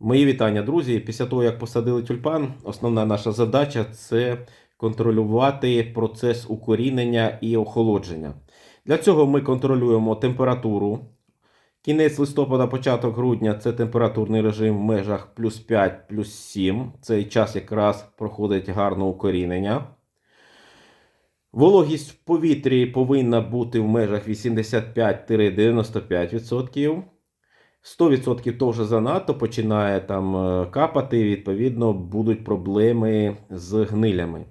Мої вітання, друзі. Після того, як посадили тюльпан, основна наша задача це контролювати процес укорінення і охолодження. Для цього ми контролюємо температуру. Кінець листопада, початок грудня це температурний режим в межах плюс 5, плюс 7. Цей час якраз проходить гарне укорінення. Вологість в повітрі повинна бути в межах 85-95%. 100% то вже занадто починає там е, капати, відповідно, будуть проблеми з гнилями.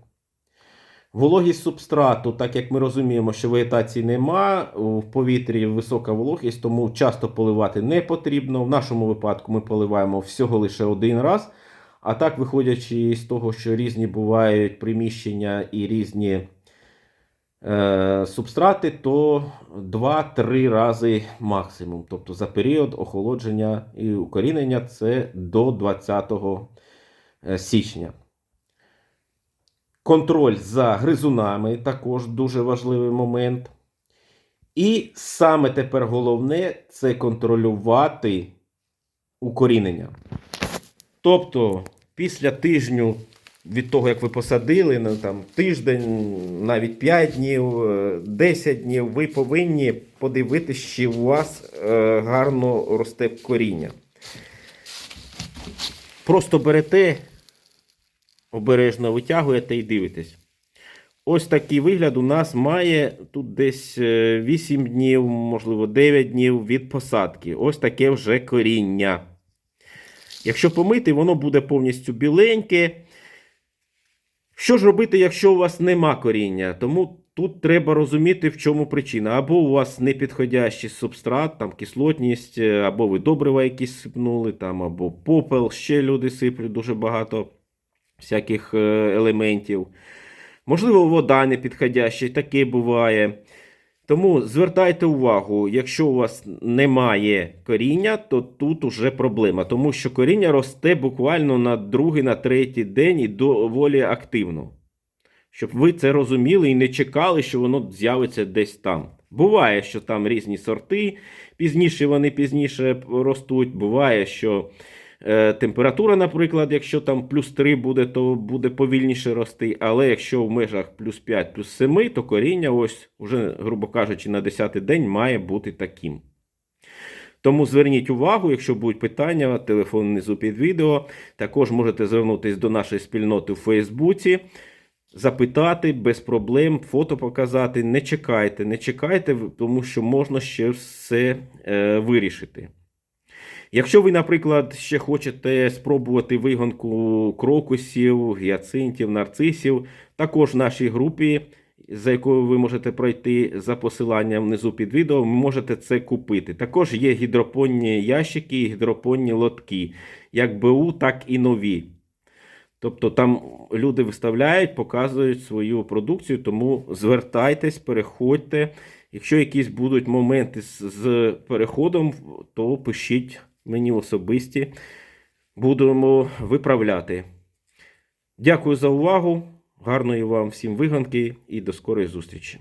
Вологість субстрату, так як ми розуміємо, що вегетації нема, в повітрі висока вологість, тому часто поливати не потрібно. В нашому випадку ми поливаємо всього лише один раз. А так, виходячи з того, що різні бувають приміщення і різні субстрати, то 2-3 рази максимум. Тобто за період охолодження і укорінення це до 20 е, січня. Контроль за гризунами також дуже важливий момент. І саме тепер головне це контролювати укорінення. Тобто, після тижню від того, як ви посадили, ну, там, тиждень, навіть 5 днів, е, 10 днів, ви повинні подивитися, чи у вас е, гарно росте коріння. Просто берете, обережно витягуєте і дивитесь. Ось такий вигляд у нас має тут десь е, 8 днів, можливо, 9 днів від посадки. Ось таке вже коріння. Якщо помити, воно буде повністю біленьке. Що ж робити, якщо у вас нема коріння? Тому тут треба розуміти, в чому причина. Або у вас непідходящий субстрат, там кислотність, е, або ви добрива якісь сипнули, там, або попел, ще люди сиплють дуже багато всяких е, елементів. Можливо, вода непідходяща, таке буває. Тому звертайте увагу, якщо у вас немає коріння, то тут уже проблема, тому що коріння росте буквально на другий, на третій день і доволі активно. Щоб ви це розуміли і не чекали, що воно з'явиться десь там. Буває, що там різні сорти, пізніше вони пізніше ростуть. Буває, що температура, наприклад, якщо там плюс 3 буде, то буде повільніше рости. Але якщо в межах плюс 5, плюс 7, то коріння, ось, уже, грубо кажучи, на 10 день має бути таким. Тому зверніть увагу, якщо будуть питання, телефон внизу під відео. Також можете звернутися до нашої спільноти у Фейсбуці, запитати без проблем, фото показати. Не чекайте, не чекайте, тому що можна ще все е, вирішити. Якщо ви, наприклад, ще хочете спробувати вигонку крокусів, гіацинтів, нарцисів, також в нашій групі, за якою ви можете пройти за посиланням внизу під відео, ви можете це купити. Також є гідропонні ящики і гідропонні лотки, як БУ, так і нові. Тобто там люди виставляють, показують свою продукцію, тому звертайтесь, переходьте. Якщо якісь будуть моменти з, переходом, то пишіть мені особисті. Будемо виправляти. Дякую за увагу. Гарної вам всім виганки і до скорої зустрічі.